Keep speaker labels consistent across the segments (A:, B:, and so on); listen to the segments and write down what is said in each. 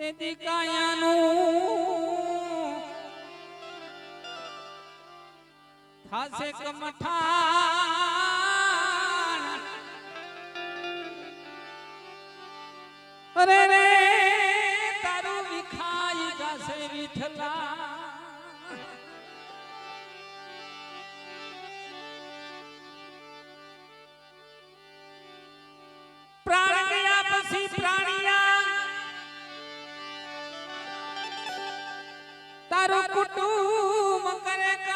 A: તેથી કાયાનું થાશે કમઠાણ અરે રે તારું કુટુંબ કરે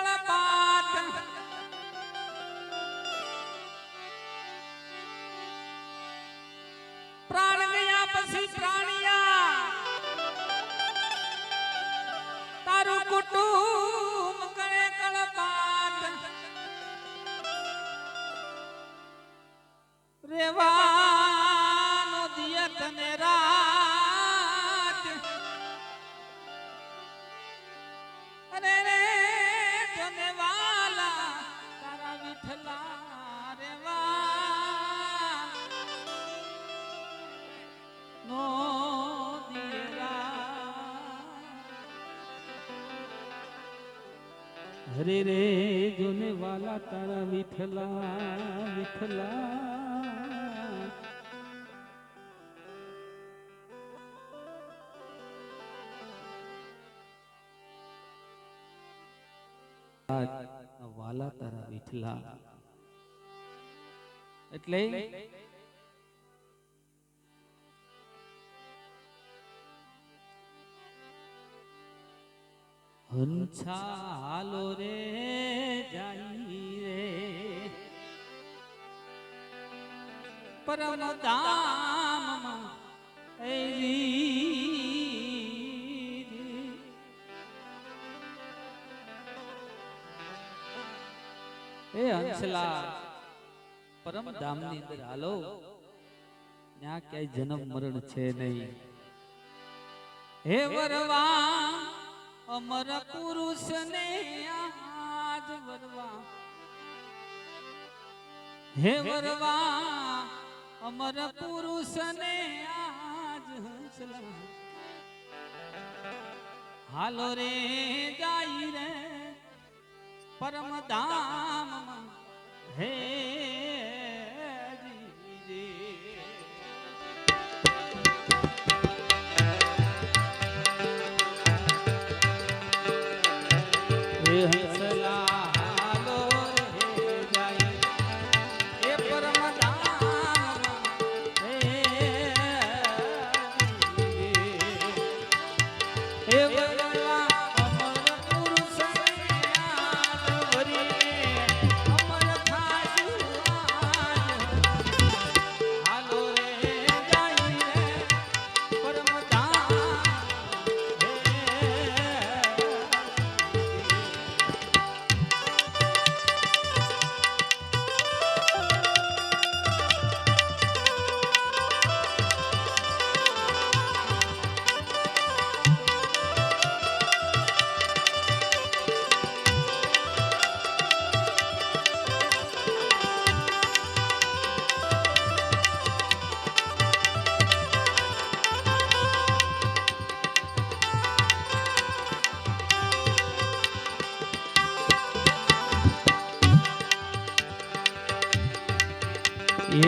A: વિઠલા વાલા તારા વિઠલા એટલે હંછાલો રે જાઈ પરમ ધામમાં એ હંસલા પરમ ધામની અંદર હાલો. ત્યાં ક્યાંય જન્મ મરણ છે નહીં. હે વરવા, અમર પુરુષ ને આજ વરવા. હે વરવા અમર પુરુષ ને આજ હંસલા. હાલો રે જાય રે પરમ ધામ હે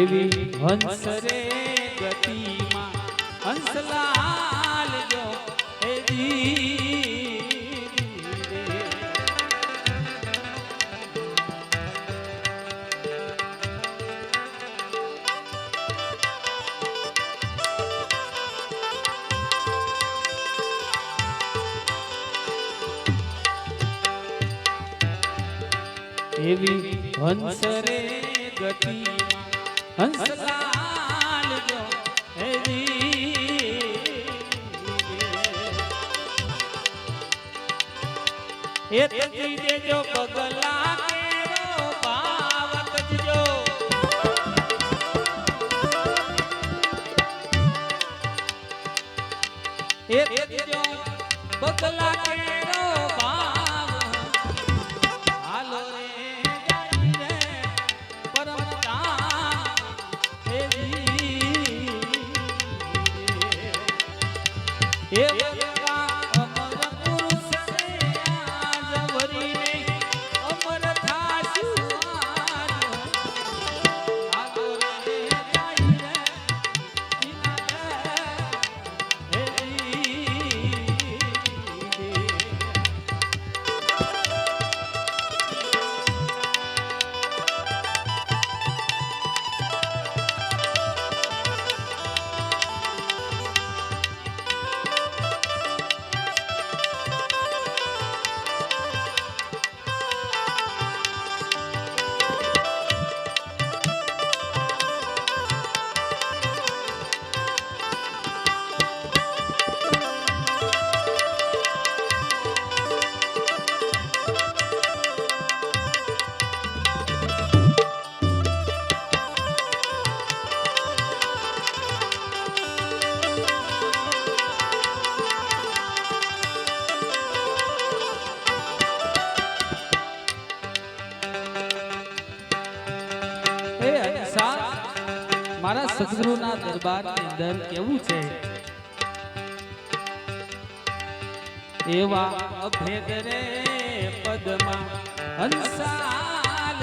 A: એવી હંસ રે ગતિમાં હંસલાલ જો હે એવી હંસ રે ગતિમાં હંસલાલ જો હેરી એ તજી દેજો પગલા કેરો ભાવ તજજો એ સદગુરુના દરબારની અંદર કેવું છે એવા અભેદ રે પદમાં હંસાલ.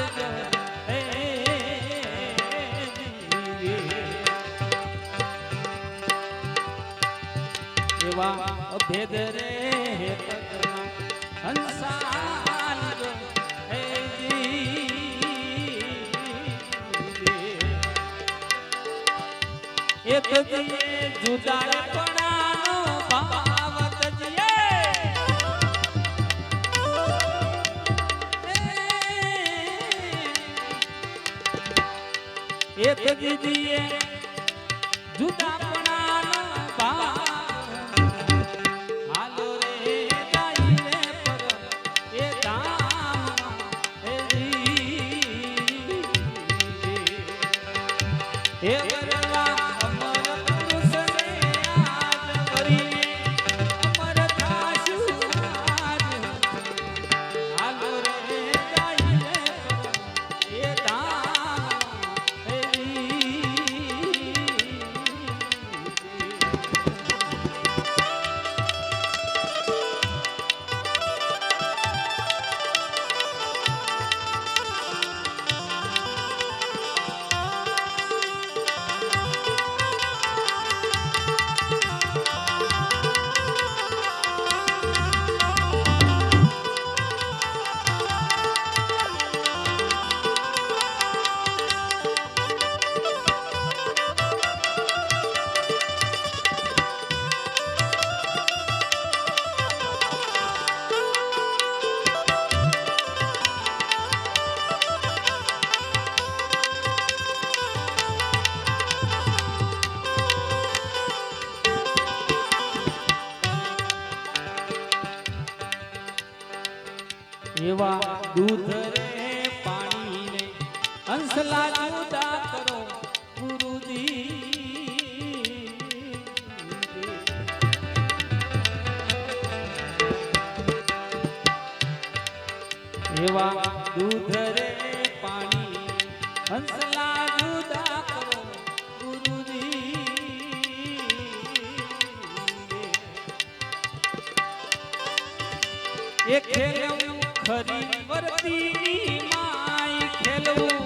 A: એવા અભેદ રે એક દિયે જુદા પણાનો ભાવ તજીએ એક દીદીએ જુદા એવા દૂધ રે, પાણી ને હંસલા જુદા કરો, ગુરુજી. એવા દૂધ રે, પાણી હંસલા જુદા કરો, ગુરુજી. એક ખેલવું ખરી વર્તી માય ખેલવું.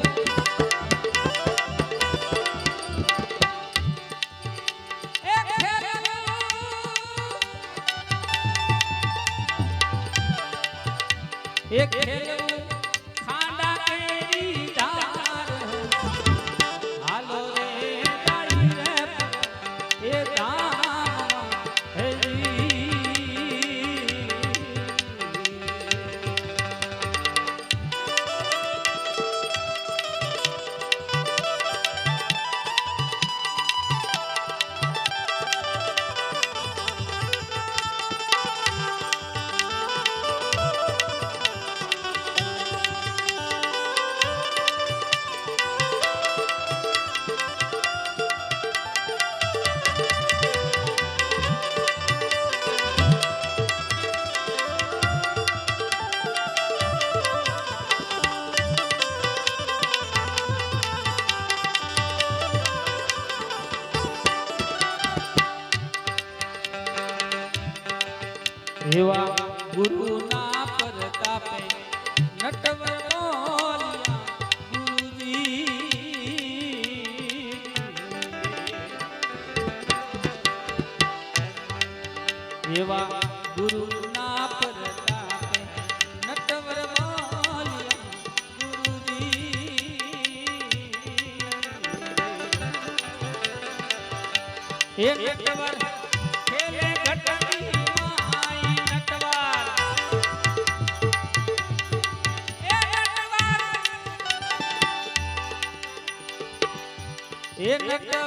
A: એ ખેલવું. એક વાર ખેલે ઘટની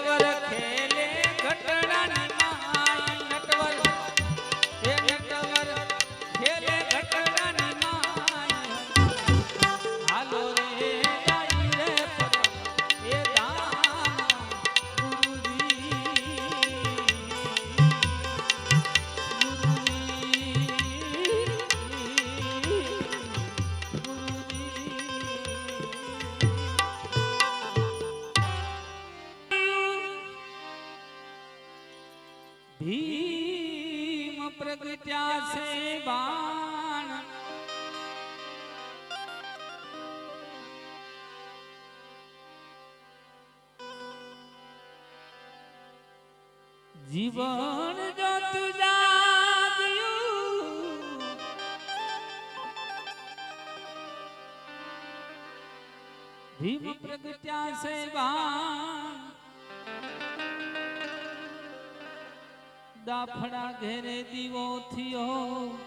A: જીવન જોતું જાગ્યું. ભીમ પ્રગટ્યા સેવા. દાફડા ઘેરે દીવો થયો.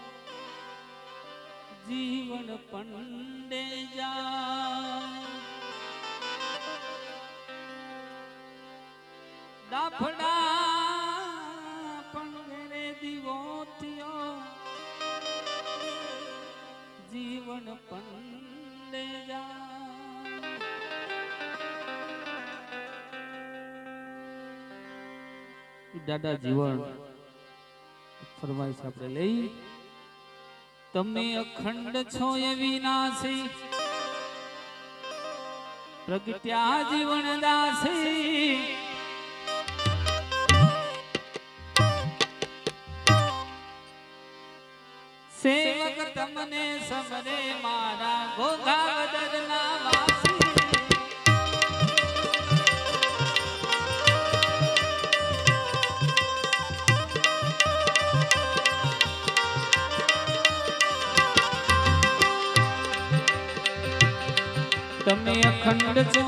A: જીવન પંડે જા દાફડા દાદા જીવન ફરમાઈશ આપણે લઈ. તમે અખંડ છો એવી નાસી પ્રગટ્યા જીવન દાસી. સેવક તમને સમરે મારા ગોગા દરના વાસી. તમે અખંડ છો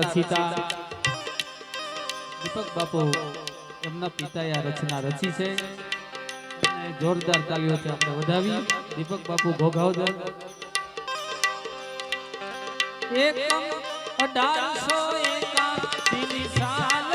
A: રચિતા. દીપક બાપુ એમના પિતા આ રચના રચી છે. જોરદાર તાલીઓથી આપણે વધાવી. દીપક બાપુ ઘોઘાવદર એકમ અઢારસો એકાસી સાલ